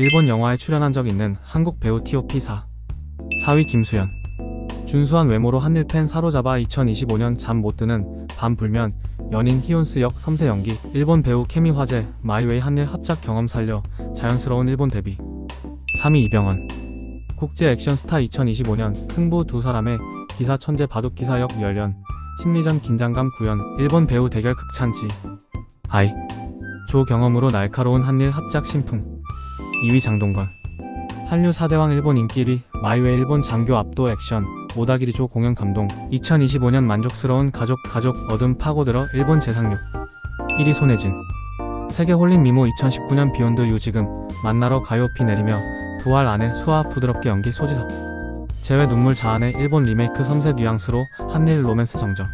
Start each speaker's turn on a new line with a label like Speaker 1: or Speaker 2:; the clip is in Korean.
Speaker 1: 일본 영화에 출연한 적 있는 한국 배우 T.O.P.사 4위 김수현. 준수한 외모로 한일 팬 사로잡아 2025년 잠 못 드는 밤 불면 연인 히온스 역 섬세 연기 일본 배우 케미 화제 마이웨이 한일 합작 경험 살려 자연스러운 일본 데뷔. 3위 이병헌. 국제 액션 스타 2025년 승부 두 사람의 기사 천재 바둑 기사 역 열연 심리전 긴장감 구현 일본 배우 대결 극찬지. 아이. 조 경험으로 날카로운 한일 합작 신풍 2위 장동건. 한류 4대왕 일본 인기 1위 마이웨이 일본 장교 압도 액션 오다기리 조 공연 감동. 2025년 만족스러운 가족 가족 어둠 파고들어 일본 재상륙. 1위 손혜진. 세계 홀린 미모 2019년 비욘드 유 지금 만나러 가요 비 내리며 부활 안에 수아 부드럽게 연기 소지섭. 제외 눈물 자아내 일본 리메이크 섬세 뉘앙스로 한일 로맨스 정정